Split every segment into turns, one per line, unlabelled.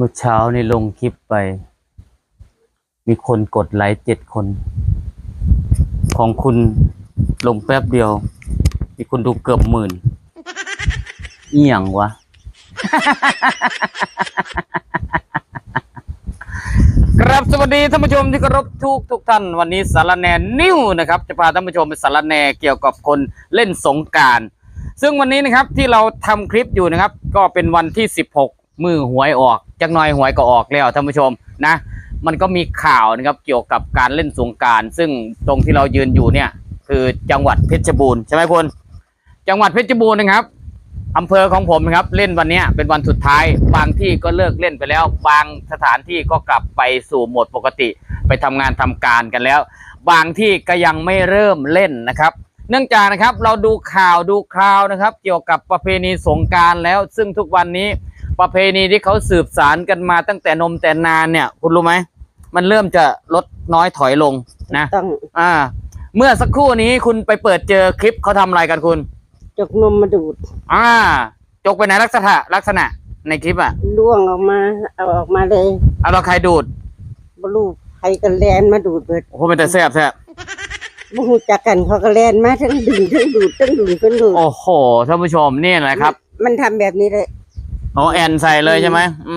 เมื่อเช้านี่ลงคลิปไป มีคนกดไลค์เจ็ดคน ของคุณลงแป๊บเดียว มีคนดูเกือบหมื่นเอี่ยงวะ ครับสวัสดีท่านผู้ชมที่เคารพทุกทุกท่าน วันนี้สารแนนิวนะครับ จะพาท่านผู้ชมไปสารแนเกี่ยวกับคนเล่นสงการ ซึ่งวันนี้นะครับที่เราทำคลิปอยู่นะครับ ก็เป็นวันที่ 16 มือหวยออกจักหน่อยหวยก็ออกแล้วท่านผู้ชมนะ มันก็มีข่าวนะครับเกี่ยวกับการเล่นสงการซึ่งตรงที่เรายืนอยู่เนี่ย คือจังหวัดเพชรบูรณ์ใช่ไหมคุณจังหวัดเพชรบูรณ์นะครับอำเภอของผมนะครับ เล่นวันนี้เป็นวันสุดท้าย บางที่ก็เลิกเล่นไปแล้ว บางสถานที่ก็กลับไปสู่โหมดปกติ ไปทำงานทำการกันแล้ว บางที่ก็ยังไม่เริ่มเล่นนะครับ เนื่องจากนะครับเราดูข่าวดูคราวนะครับ เกี่ยวกับประเพณีสงการแล้ว ซึ่งทุกวันนี้ ประเพณีที่เขาสืบสารกันมาตั้งแต่นมแต่นานเนี่ย คุณรู้ไหมมันเริ่มจะลดน้อยถอยลงนะ
ต้อง
อ่า เมื่อสักครู่นี้คุณไปเปิดเจอคลิปเขาทำอะไรกันคุณ
จกนมมาดูด
อ่า จกไปไหนลักษณะลักษณะในคลิปอะ
ล่วงออกมาเอาออกมาเลย
เอาเราใครดูด
บลูกใครกันแลนมาดูดเบิด
โอ้โหเป็นแต่แซ่บแซ่บ
บ่ฮู้จักกันเขาก็แลนมาทั้งดึงทั้งดูดทั้งดูดทั้งดูด
โอ้โหท่านผู้ชมนี่แหละครับ
มันทำแบบนี้เลย
โอ้แอนใส่เลยใช่ไหมอื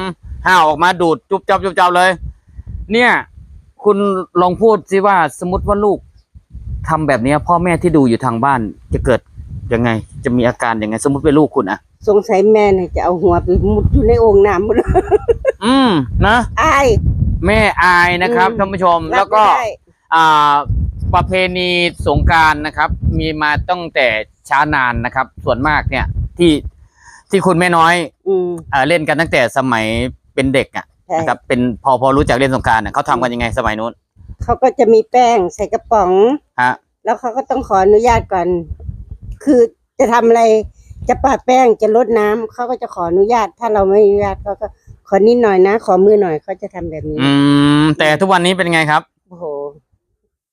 มห้าวออกมาดูดจุบจับจุบจับเลย เนี่ย คุณลองพูดสิว่าสมมติว่าลูกทำแบบเนี้ยพ่อแม่ที่ดูอยู่ทางบ้านจะเกิดยังไง จะมีอาการยังไง สมมติเป็นลูกคุณอะ
สงสัยแม่น่ะจะเอาหัวไปมุดอยู่ในโอ่งน้ำหมดเลย
อืมนะ
อาย
แม่อายนะครับ
อืม
ท่านผู้ชม
รับ
แล้วก็
ไม่ได้
อ่า ประเพณีสงกรารนะครับ มีมาตั้งแต่ช้านานนะครับ ส่วนมากเนี่ย ที่ ที่คุณแม่น้อย
อืม
เอ่อเล่นกันตั้งแต่สมัยเป็นเด็กอะ
ใช่
นะครับเป็นพอพอรู้จักเล่นสงกรารเขาทำกันยังไงสมัยนู้น
เขาก็จะมีแป้งใส่กระป๋อง
ฮะ
แล้วเขาก็ต้องขออนุญาตก่อน คือจะทำอะไร จะปาดแป้งจะลดน้ำเขาก็จะขออนุญาต ถ้าเราไม่อนุญาตเขาก็ขอนิดหน่อยนะ ขอมือหน่อยเขาจะทำแบบนี้
อืม แต่ทุกวันนี้เป็นไงครับ
โอ้โห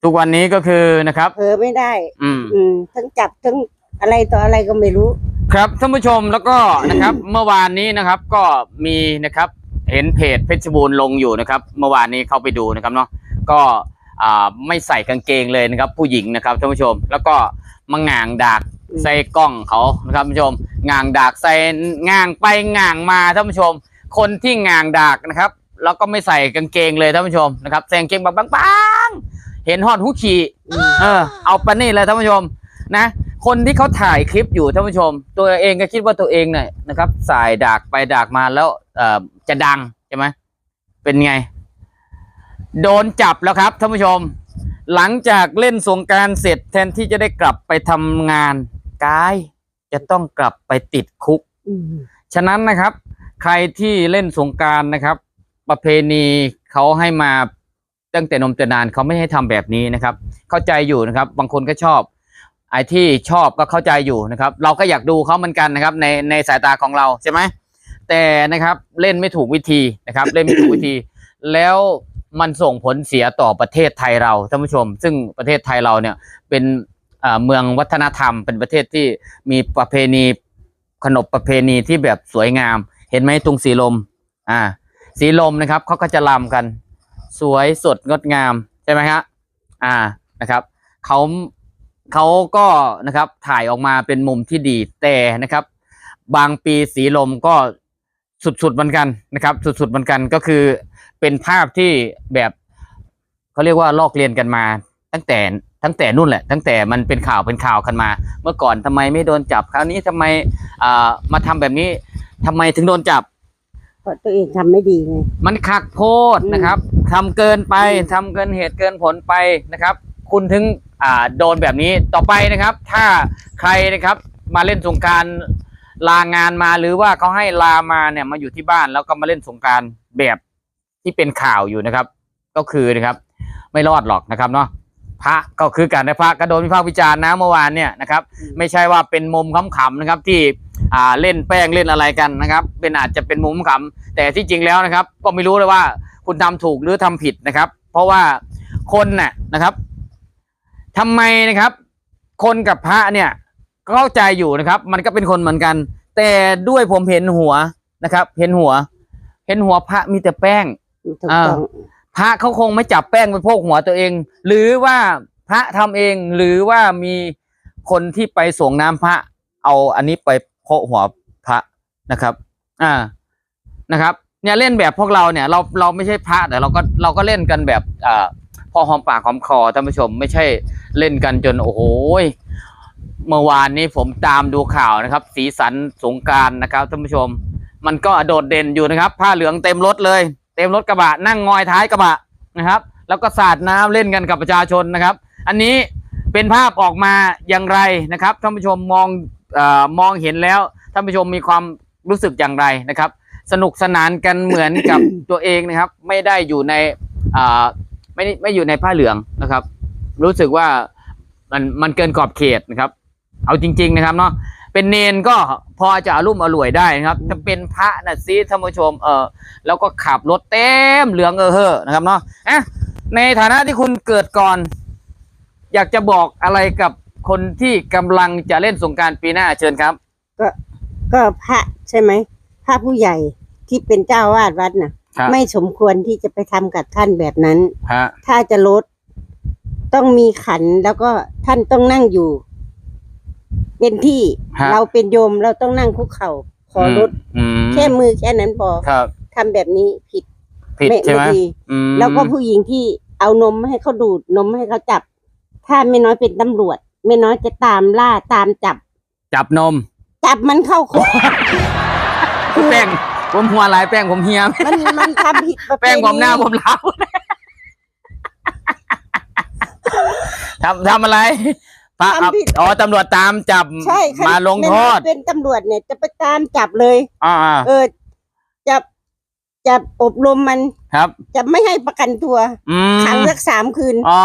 ทุกวันนี้ก็คือนะครับ
เผลอไม่ได้
อืม
อืม ทั้งจับทั้งอะไรต่ออะไรก็ไม่รู้
ครับท่านผู้ชมแล้วก็นะครับเมื่อวานนี้นะครับก็มีนะครับเห็นเพจเพชรบูรณ์ลงอยู่นะครับ เมื่อวานนี้เข้าไปดูนะครับเนาะก็ไม่ใส่กางเกงเลยนะครับ ผู้หญิงนะครับท่านผู้ชม แล้วก็มาง่างดากใส่กล้องเขานะครับท่านผู้ชมง่างดากใส่ง่างไปง่างมาท่านผู้ชม คนที่ง่างดากนะครับ แล้วก็ไม่ใส่กางเกงเลยท่านผู้ชมนะครับใส่กางเกงแบบบางๆเห็นหอดหูขี่เออเอาปนี่เลยท่านผู้ชมนะ คนที่เขาถ่ายคลิปอยู่ท่านผู้ชม ตัวเองก็คิดว่าตัวเองเนี่ยนะครับ สายดากไปดากมาแล้วเอ่อจะดังใช่ไหมเป็นไง โดนจับแล้วครับท่านผู้ชม หลังจากเล่นสงกรารเสร็จแทนที่จะได้กลับไปทำงานกาย จะต้องกลับไปติดคุก
อืม
ฉะนั้นนะครับ ใครที่เล่นสงกรารนะครับ ประเพณีเขาให้มาตั้งแต่นมแต่นานเขาไม่ให้ทำแบบนี้นะครับ เข้าใจอยู่นะครับ บางคนก็ชอบ ไอ้ที่ชอบก็เข้าใจอยู่นะครับ เราก็อยากดูเขาเหมือนกันนะครับ ในในสายตาของเราใช่ไหมแต่นะครับเล่นไม่ถูกวิธีนะครับ เล่นไม่ถูกวิธี แล้วมันส่งผลเสียต่อประเทศไทยเราท่านผู้ชม ซึ่งประเทศไทยเราเนี่ยเป็นอ่าเมืองวัฒนธรรม เป็นประเทศที่มีประเพณีขนบประเพณีที่แบบสวยงาม เห็นไหมตรงสีลมอ่าสีลมนะครับเขาก็จะลำกัน สวยสดงดงามใช่ไหมฮะอ่านะครับเขา เขาก็นะครับถ่ายออกมาเป็นมุมที่ดีแต่นะครับ บางปีสีลมก็สุดๆเหมือนกันนะครับ สุดๆเหมือนกันก็คือเป็นภาพที่แบบเขาเรียกว่าลอกเรียนกันมา ตั้งแต่ตั้งแต่นู่นแหละ ตั้งแต่มันเป็นข่าวเป็นข่าวกันมา เมื่อก่อนทำไมไม่โดนจับคราวนี้ทำไมอ่ามาทำแบบนี้ทำไมถึงโดนจับ
เพราะตัวเองทำไม่ดีไง
มันคักโพดนะครับทำเกินไปทำเกินเหตุเกินผลไปนะครับ คุณถึง อ่าโดนแบบนี้ต่อไปนะครับ ถ้าใครนะครับมาเล่นสงการลางานมาหรือว่าเขาให้ลามาเนี่ยมาอยู่ที่บ้านแล้วก็มาเล่นสงการแบบที่เป็นข่าวอยู่นะครับ ก็คือนะครับ ไม่รอดหรอกนะครับเนาะพระก็คือการได้พระก็โดนวิพากษ์วิจารณ์นะเมื่อวานเนี่ยนะครับ ไม่ใช่ว่าเป็นมุมขำๆนะครับที่อ่าเล่นแป้งเล่นอะไรกันนะครับ เป็นอาจจะเป็นมุมขำแต่ที่จริงแล้วนะครับ ก็ไม่รู้เลยว่าคุณทำถูกหรือทำผิดนะครับ เพราะว่าคนน่ะนะครับ ทำไมนะครับ คนกับพระเนี่ยก็เข้าใจอยู่นะครับ มันก็เป็นคนเหมือนกัน แต่ด้วยผมเห็นหัวนะครับ เห็นหัว เห็นหัวพระมีแต่แป้ง
ถูกต้อง
พระเขาคงไม่จับแป้งไปโพกหัวตัวเอง หรือว่าพระทำเองหรือว่ามีคนที่ไปส่งน้ำพระ เอาอันนี้ไปโพกหัวพระนะครับ อ่านะครับ เนี่ยเล่นแบบพวกเราเนี่ย เราเราไม่ใช่พระแต่เราก็เราก็เล่นกันแบบอ่าพ อหอมปากหอมคอท่านผู้ชมไม่ใช่เล่นกันจนโอ้โหยเมื่อวานนี้ผมตามดูข่าวนะครับ สีสันสงการนะครับท่านผู้ชม มันก็โดดเด่นอยู่นะครับ ผ้าเหลืองเต็มรถเลย เต็มรถกระบะนั่งงอยท้ายกระบะนะครับ แล้วก็สาดน้ำเล่นกันกับประชาชนนะครับ อันนี้เป็นภาพออกมาอย่างไรนะครับท่านผู้ชมมองอมองเห็นแล้วท่านผู้ชมมีความรู้สึกอย่างไรนะครับ สนุกสนานกันเหมือนกับตัวเองนะครับ ไม่ได้อยู่ในอ่า ไม่ไม่อยู่ในผ้าเหลืองนะครับ รู้สึกว่ามันมันเกินขอบเขตนะครับ เอาจริง ๆนะครับเนาะเป็นเนนก็พอจะอารุ่มอร่วยได้นะครับจะเป็นพระนะซิท่านผู้ชมเออแล้วก็ขับรถเต็มเหลืองเออเฮอนะครับเนาะอะในฐานะที่คุณเกิดก่อน อยากจะบอกอะไรกับคนที่กำลังจะเล่นสงการปีหน้าเชิญครับ
ก็ก็พระใช่ไหมพระผู้ใหญ่ที่เป็นเจ้าวาดวัดน่ะ
ครับ
ไม่สมควรที่จะไปทำกับท่านแบบนั้น
ฮะ
ถ้าจะลด ต้องมีขันแล้วก็ท่านต้องนั่งอยู่ เป็นที่
ฮะ
เราเป็นโยมเราต้องนั่งคุกเข่าขอลด
อืม
แค่มือแค่นั้นพอ
ครับ
ทำแบบนี้ผิด
ผิดใช่ไหม
ดี
อืม
แล้วก็ผู้หญิงที่เอานมให้เขาดูดนมให้เขาจับ ถ้าไม่น้อยเป็นตำรวจ ไม่น้อยจะตามล่าตามจับ
จับนม
จับมันเข้าคุก
แป้ง ผมหัวลายแป้งผมเฮีย
มันมันทำผิดประเพ
แป้ง
ณี
ผมหน้าผมเล้าทำทำอะไรพระอับอ๋อตำรวจตามจับ
ใช่ค่ะ
มาลงโทษ
ไม่น้อยเป็นตำรวจเนี่ยจะไปตามจับเลย
อ่า
เออจะ จะอบรมมัน
ครับ
จะไม่ให้ประกันตัว
อืม
ขังสักสามคืน
อ๋อ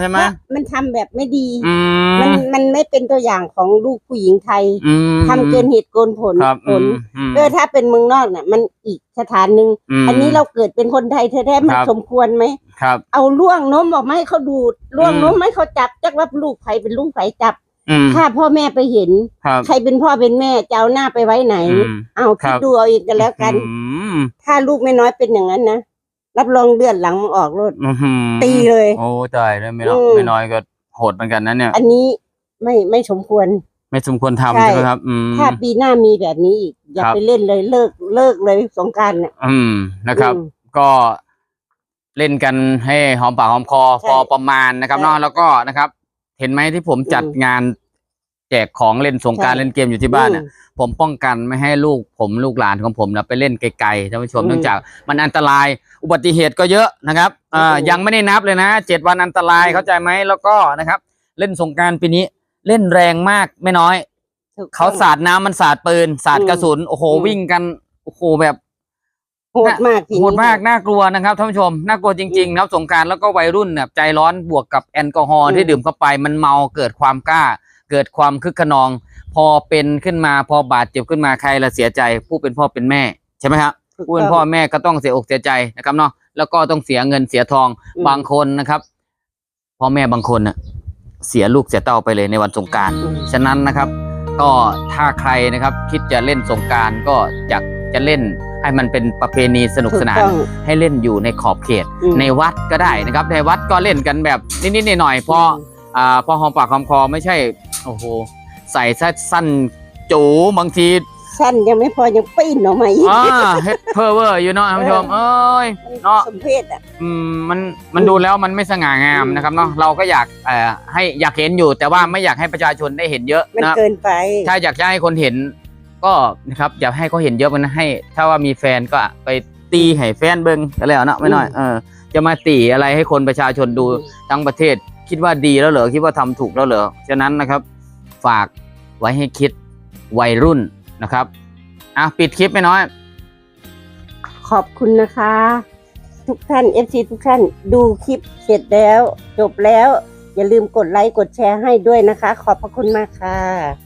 ใช่ไหม
เพราะมันทำแบบไม่ดี
อื
มัน
ม
มันไม่เป็นตัวอย่างของลูกผู้หญิงไทย
อืม
ทำเกินเหตุเกินผล
ครับ
ผล
อืม
เออถ้าเป็นเมืองนอกเนี่ยมันอีกสถานหนึ่ง
ม
อันนี้เราเกิดเป็นคนไทยแท้ๆมัน
ครับ
สมควรไหม
ครับ
เอาล่วงนมออกมาให้เขาดูดล่วง
อืม
นมให้เขาจับจักว่าลูกใครเป็นลูกใครจับ
อืม
ถ้าพ่อแม่ไปเห็น
ครับ
ใครเป็นพ่อเป็นแม่จะเอาหน้าไปไว้ไหน
อืม
เอา
ครั
คิด
บ
ดูเอาเองกันแล้วกัน
อืม
ถ้าลูกไม่น้อยเป็นอย่างนั้นนะรับรองเลือดหลังมันออกรถ
อื้อหือ
ตีเลย
โอ้ตายแล้วไม่น้อย
อืม
ไม่น้อยก็โหดเหมือนกันนะเนี่ย
อันนี้ไม่ไม่สมควร
ไม่สมควรทำ
ใช่
ใช่ไหมครับ อืม
ถ้าปีหน้ามีแบบนี้อีก อย่า
ครับ
ไปเล่นเลยเลิกเลิกเลยสงกรารเนี่ย
อืมนะครับ
อืม
ก็เล่นกันให้หอมปากหอมคอ
ใช่
พอประมาณนะครับ
ใช่
เนาะแล้วก็นะครับ เห็นไหมที่ผมจัด
อืม
งานแจกของเล่นสงกราร
ใช่
เล่นเกมอยู่ที่บ้านเนี่ย
อืม
ผมป้องกันไม่ให้ลูกผมลูกหลานของผมนะไปเล่นไกลๆท่านผู้ชม
อืม
เนื่องจากมันอันตรายอุบัติเหตุก็เยอะนะครับอ่า
อืม
ยังไม่ได้นับเลยนะเจ็ดวันอันตราย
อืม
เข้าใจไหมแล้วก็นะครับ เล่นสงกรารปีนี้เล่นแรงมากไม่น้อย
ถูกต้อง
เขาสาดน้ำมันสาดปืนสาด
อืม
กระสุนโอ้โห
อืม
วิ่งกันโอ้โหแบบ
โหดมากทีนี้
โหดมากน่ากลัวนะครับท่านผู้ชมน่ากลัวจริงๆนะครับสงกรารแล้วก็วัยรุ่นเนี่ยใจร้อนบวกกับแอลกอฮอล์
อืม
ที่ดื่มเข้าไปมันเมาเกิดความกล้า เกิดความคึกขนอง พอเป็นขึ้นมาพอบาดเจ็บขึ้นมาใครละเสียใจ ผู้เป็นพ่อเป็นแม่ใช่ไหมครับ
ถูก
ผู้เป็น
ต้ง
พ่อแม่ก็ต้องเสียอกเสียใจนะครับเนาะแล้วก็ต้องเสียเงินเสียทอง
อืม
บางคนนะครับพ่อแม่บางคนน่ะเสียลูกเสียเต้าไปเลยในวันสงกราร
อืม
ฉะนั้นนะครับ ก็ถ้าใครนะครับคิดจะเล่นสงกรารก็อยากจะเล่น ให้มันเป็นประเพณีสนุกสนาน
ถูกต้อง
ให้เล่นอยู่ในขอบเขต
อืม
ในวัดก็ได้นะครับ ในวัดก็เล่นกันแบบนิดๆหน่อยๆพออ่าพอหอมปากหอมคอไม่ใช่โอ้โหใส่ซะสั้นจูบางที
สั้นยังไม่พอยังปีนออกมาอีก
อ่าเฮ็ดเพอเวอร์อยู่เนาะท่านผู้ชมเอ้ยเนาะ
สมเพศอะ
อืมมันมันดูแล้วมันไม่สง่างาม
อืม
นะครับเนาะเราก็อยากเอ่อให้อยากเห็นอยู่แต่ว่าไม่อยากให้ประชาชนได้เห็นเยอะ
มัน
นะครับ
เกินไป
ถ้าอยากจะให้คนเห็น ก็นะครับอยากให้เขาเห็นเยอะมันให้ ถ้าว่ามีแฟนก็ไปตีให้แฟนเบิ้งก็แล้วเนาะไม่น้อย
อืม
เออจะมาตีอะไรให้คนประชาชนดูทั้งประเทศ คิดว่าดีแล้วเหรอคิดว่าทำถูกแล้วเหรอฉะนั้นนะครับ ฝากไว้ให้คิดวัยรุ่นนะครับอะปิดคลิปไม่น้อย
ขอบคุณนะคะ ทุกท่าน FC ทุกท่านดูคลิปเสร็จแล้ว จบแล้ว อย่าลืมกดไลค์กดแชร์ให้ด้วยนะคะ ขอบพระคุณมากค่ะ